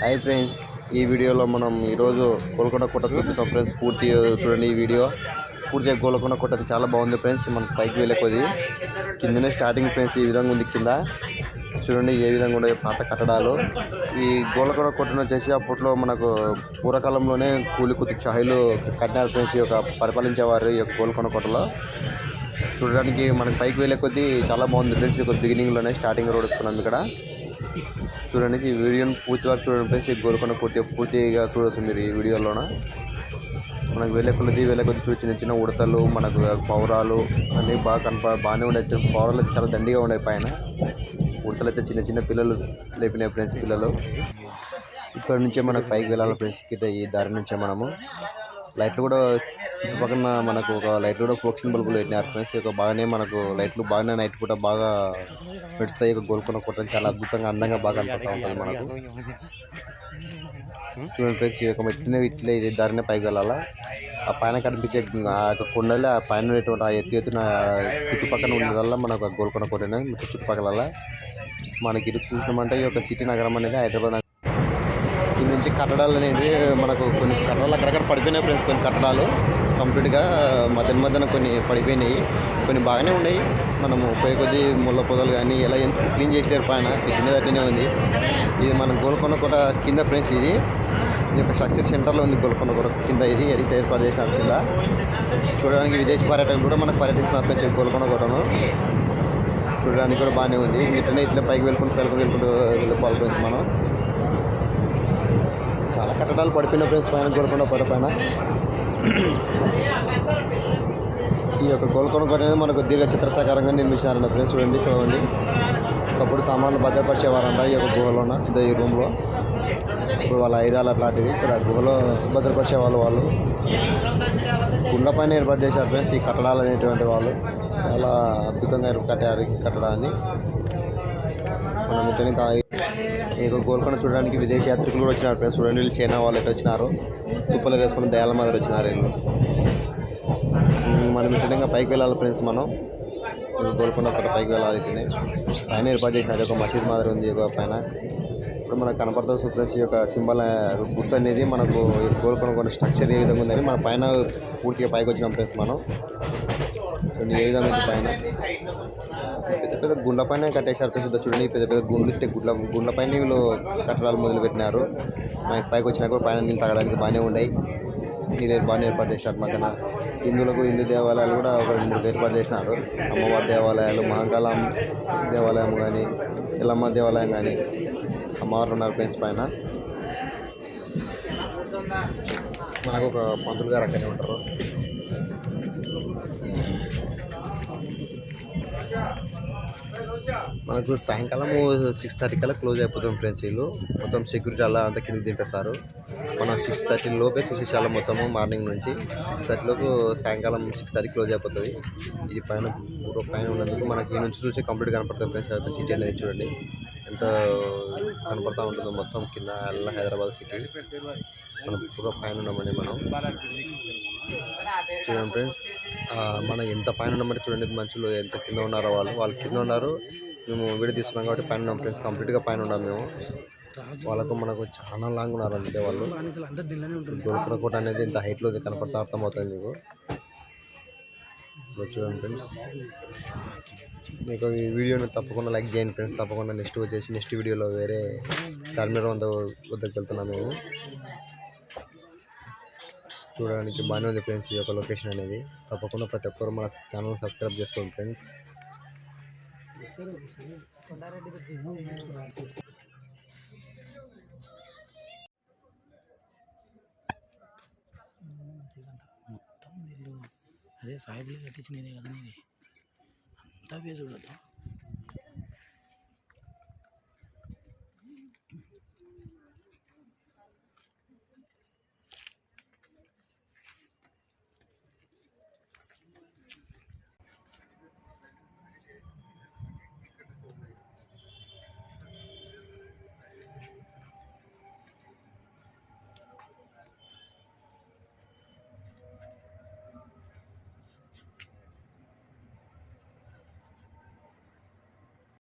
Hi friends ఈ వీడియోలో మనం ఈరోజు గోల్కొండ కోట చూపిస్తాం ఫ్రెండ్స్ పూర్తి చూడండి ఈ వీడియో. పూర్తిగా గోల్కొండ కోట చాలా బాగుంది ఫ్రెండ్స్ మనం పైకి వెళ్ళే కొద్ది కిందనే స్టార్టింగ్ ఫ్రెండ్స్ ఈ విధంగా ఉంది కింద. చూడండి ఏ విధంగా ఉండే పాత కట్టడాలు. ఈ గోల్కొండ కోటను వచ్చేసి అప్పట్లో మనకు పూర్వకాలంలోనే కూలి కుతు షాహీలు కట్టినారు ఫ్రెండ్స్ ఈ యొక్క పరిపాలించేవారు ఈ యొక్క గోల్కొండ కోటలో. చూడడానికి మనకి పైకి వెళ్ళే కొద్దీ చాలా బాగుంది ఫ్రెండ్స్ ఈ బిగినింగ్లోనే స్టార్టింగ్ రోడ్ ఎక్కుతున్నాం ఇక్కడ. చూడండి ఈ వీడియోని పూర్తి వరకు చూడండి ఫ్రెండ్స్. ఈ గోల్కొండ పూర్తి పూర్తిగా చూడొచ్చు మీరు ఈ వీడియోలోన. మనకు వెళ్ళే కొద్ది వెళ్ళే కొద్ది చూడ చిన్న చిన్న ఉడతలు మనకు పౌరాలు అన్నీ బాగా కనపడ బాగానే ఉండే పౌరాలు అయితే చాలా దండిగా ఉన్నాయి పైన. ఉడతలు అయితే చిన్న చిన్న పిల్లలు లేపినాయి ఫ్రెండ్స్ పిల్లలు. ఇక్కడ నుంచే మనకు పైకి వెళ్ళాలి ఫ్రెండ్స్. కింద ఈ దారి నుంచే మనము. లైట్లు కూడా చుట్టుపక్కల మనకు ఒక లైట్లు కూడా ఫోక్సింగ్ బల్బులు పెట్టినారు ఫ్రెండ్స్ ఇక బాగానే మనకు లైట్లు బాగానే నైట్ పూట బాగా పెడతాయి. ఇక గోల్కొండ కొట్టడం చాలా అద్భుతంగా అందంగా బాగా కనపడుతూ ఉంటుంది మనకు. చూడండి ఫ్రెండ్స్ ఈ యొక్క మెట్టిన ఇట్లే ఇది దారినే పైకి వెళ్ళాలా? ఆ పైన కనిపించే ఆ యొక్క కొండలే ఆ పైన ఉన్నటువంటి ఆ ఎత్తు ఎత్తున చుట్టుపక్కల ఉండేదల్లా మనకు గోల్కొండ కోటనే చుట్టుపక్కల మనకి ఇటు చూసినామంటే ఈ యొక్క సిటీ నగరం అనేది హైదరాబాద్ ఈ నుంచి కట్టడాలు అనేవి మనకు కొన్ని కట్టడాలు అక్కడక్కడ పడిపోయినాయి ఫ్రెండ్స్ కొన్ని కట్టడాలు. కంప్లీట్గా మధ్యన మధ్యన కొన్ని పడిపోయినాయి. కొన్ని బాగానే ఉన్నాయి. మనము పోయి కొద్ది ముళ్ళ పొదలు కానీ ఎలా క్లీన్ చేసేటారు పైన కింద అట్లనే ఉంది. ఇది మన గోల్కొండ కూడా కింద ఫ్రెండ్స్ ఇది. ఇది ఒక స్ట్రక్చర్ సెంటర్లో ఉంది గోల్కొండ కూడా కింద ఇది. ఎడిట్ ఏర్పాటు చేసిన కింద. చూడడానికి విదేశీ పర్యాటకులు కూడా మనకు పర్యటిస్తున్నారు ఫ్రెండ్స్ ఈ గోల్కొండ కూడాను చూడడానికి కూడా బాగానే ఉంది. ఇట్లనే ఇట్లా పైకి వెళ్ళుకుంటూ వెళ్ళుకుంటూ వెళ్ళుకుంటూ వెళ్ళిపోవాలి ఫ్రెండ్స్ మనం. చాలా కట్టడాలు పడిపోయిన ఫ్రెండ్స్ పైన గోల్కొండ పడిపోయిన. పైన ఈ యొక్క గోల్కొండ కోట అనేది మనకు దీర్ఘ చిత్రసాకారంగా నిర్మించారంట ఫ్రెండ్స్ చూడండి చదవండి. ఒకప్పుడు సామాన్లు భద్రపరిచేవారంట ఈ యొక్క గుహలోన ఇదో ఈ రూమ్లో ఇప్పుడు వాళ్ళ ఐదాలు అట్లాంటివి. ఇక్కడ గుహలో భద్రపరిచేవాళ్ళు వాళ్ళు. గుండె పైన ఏర్పాటు చేశారు ఫ్రెండ్స్ ఈ కట్టడాలు అనేటువంటి వాళ్ళు. చాలా అద్భుతంగా కట్టారు ఈ కట్టడాన్ని. మనం ఇక్కడిని కా- గోల్కొండ చూడడానికి విదేశీ యాత్రికులు కూడా వచ్చినారు ఫ్రెండ్స్. చూడండి వీళ్ళు చైనా వాళ్ళు ఎట్లా వచ్చినారు. తుప్పలు వేసుకుని దయాల మాదిరి వచ్చినారు వీళ్ళు. మనం విధంగా పైకి వెళ్ళాలి ఫ్రెండ్స్ మనం. గోల్కొండ అక్కడ పైకి వెళ్ళాలి పైన ఏర్పాటు చేసినారు ఒక మసీద్ మాదిరి ఉంది ఒక పైన. ఇప్పుడు మనకు కనపడుతుంది ఫ్రెండ్స్ ఈ యొక్క సింబల్ గుర్తు అనేది మనకు గోల్కొండ కొన్ని స్ట్రక్చర్ ఏ విధంగా ఉందని మన పైన పూర్తిగా పైకి వచ్చినాం ఫ్రెండ్స్ మనం. చూడండి ఏ విధంగా పైన. పెద్ద పెద్ద గుండ్ల పైన కట్టేశారు ఫ్రెండ్స్ ఇదో చూడండి పెద్ద పెద్ద గుండ్లు ఇట్టే గుడ్ల గుండ్ల పైన వీళ్ళు కట్టడాలు మొదలు పెట్టినారు మనకి పైకి వచ్చినా కూడా పైన నీళ్ళు తాగడానికి బాగానే ఉన్నాయి నీళ్ళు బాగానే ఏర్పాటు చేసినారు మధ్యన. హిందువులకు హిందూ దేవాలయాలు కూడా ఒక రెండు మూడు ఏర్పాటు చేసినారు. అమ్మవారి దేవాలయాలు మహంకాళం దేవాలయం కానీ ఎల్లమ్మ దేవాలయం కానీ అమ్మవారు ఉన్నారు ఫ్రెండ్స్ పైన. మనకు ఒక పంతులు గారు అక్కడే ఉంటారు. మనకు సాయంకాలం సిక్స్ థర్టీ కల్లా క్లోజ్ అయిపోతుంది ఫ్రెండ్స్ వీళ్ళు. మొత్తం సెక్యూరిటీ అలా అంతా కింద దింపేస్తారు. మనం సిక్స్ థర్టీ లోపే చూసేసాలి మొత్తము మార్నింగ్ నుంచి సిక్స్ థర్టీలోకి సాయంకాలం సిక్స్ థర్టీ క్లోజ్ అయిపోతుంది. ఇది పైన పూర్వ పైన ఉన్నందుకు మనకి ఈ నుంచి చూసి కంప్లీట్ కనపడుతుంది ఫ్రెండ్స్ సిటీ అనేది చూడండి. ఎంత కనపడతా ఉంటుందో మొత్తం కింద అలా హైదరాబాద్ సిటీ మనం పూర్వ పైన ఉన్నామండి మనం. చూడండి ఫ్రెండ్స్ మనం ఎంత పైన ఉన్నామంటే చూడండి మనుషులు ఎంత కింద ఉన్నారో వాళ్ళు. వాళ్ళు కింద ఉన్నారు. మేము వీడియో తీస్తున్నాం కాబట్టి పైన ఉన్నాం ఫ్రెండ్స్ కంప్లీట్గా పైన ఉన్నాం మేము. వాళ్ళకు మనకు చాలా లాంగ్ ఉన్నారు అంతే వాళ్ళు. గోల్కొండ కోట అనేది ఇంత హైట్లో కనపడతా అర్థమవుతుంది మీకు. చూడండి ఫ్రెండ్స్. మీకు ఈ వీడియోని తప్పకుండా లైక్ చేయండి ఫ్రెండ్స్ తప్పకుండా నెక్స్ట్ వచ్చేసి నెక్స్ట్ వీడియోలో వేరే చార్మినార్ వంద వద్దకు వెళ్తున్నాం మేము. చూడడానికి బాగానే ఉంది ఫ్రెండ్స్ ఈ యొక్క లొకేషన్ అనేది. తప్పకుండా ప్రతి ఒక్కరు మన ఛానల్ సబ్స్క్రైబ్ చేసుకోండి ఫ్రెండ్స్. మొత్తం అదే సాయిబులు కట్టించినదే కదా నీది. అంతా వే చూడద్దు.